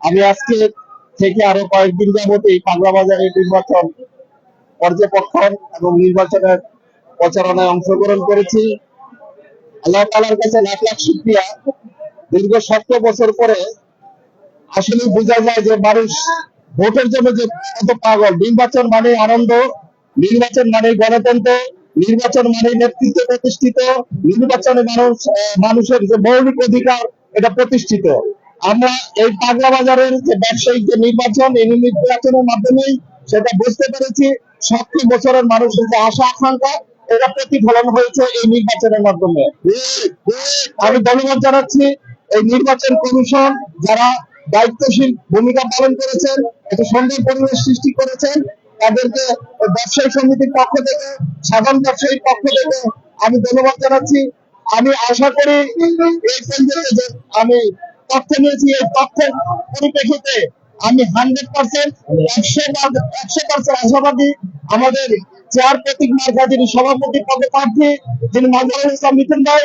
আমি আজকে থেকে আরও কয়েকদিন যাবত এই পাগলা বাজারে নির্বাচন পর্যবেক্ষণ এবং নির্বাচনের প্রচারণায় অংশগ্রহণ করেছি। আল্লাহ তালার কাছে লাখ লাখ শুক্রিয়া। দীর্ঘ সতেরো বছর পরে আসলে বোঝা যায় যে মানুষ ভোটের জন্য যে পাগল। নির্বাচন মানে আনন্দ, নির্বাচন মানে গণতন্ত্র। নির্বাচন মানে নেতৃত্ব প্রতিষ্ঠিত, নির্বাচনে মানুষ মানুষের যে মৌলিক অধিকার, এটা প্রতিষ্ঠিত। আমরা এই পাগলা বাজারের যে ব্যবসায়িক যে নির্বাচন, এই নির্বাচনের মাধ্যমেই সেটা বুঝতে পেরেছি সতেরো বছরের মানুষের যে আশা, আকাঙ্ক্ষা, এটা প্রতিফলন হয়েছে এই নির্বাচনের মাধ্যমে। আমি ধন্যবাদ জানাচ্ছি এই নির্বাচন কমিশন যারা দায়িত্বশীল ভূমিকা পালন করেছেন, একটা সুন্দর পরিবেশ সৃষ্টি করেছেন তাদেরকে ব্যবসায়ী সমিতির পক্ষ থেকে, সাধারণ ব্যবসায়ীর পক্ষ থেকে আমি ধন্যবাদ জানাচ্ছি। আমি আশা করি এই যে আমি তথ্য নিয়েছি, এই তথ্যের পরিপ্রেক্ষিতে আমি হান্ড্রেড পার্সেন্ট, একশো একশো পার্সেন্ট আশাবাদী আমাদের চেয়ার প্রতীক মার্কা যিনি সভাপতি, পদপ্রার্থী যিনি মাজহারুল ইসলাম মিথুন ভাই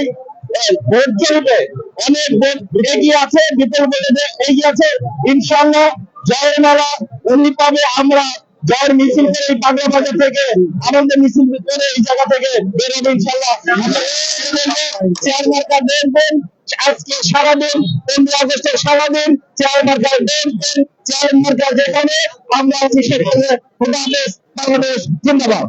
ভোট জরিপে অনেক ভোট এগিয়ে আছে বিপুল এগিয়ে আছে। ইনশাল্লাহ জয়ের মালা, উনি পাবে আমরা জয়ের মিছিল করে পাগলা বাজার থেকে আনন্দ মিছিল করে এই জায়গা থেকে বেরোবে ইনশাল্লাহ চেয়ার আজকে সারাদিন পনেরো আগস্টের সারাদিন চেয়ার মার্কা চেয়ার যেখানে আমরা আছি সেখানে বাংলাদেশ জিন্দাবাদ।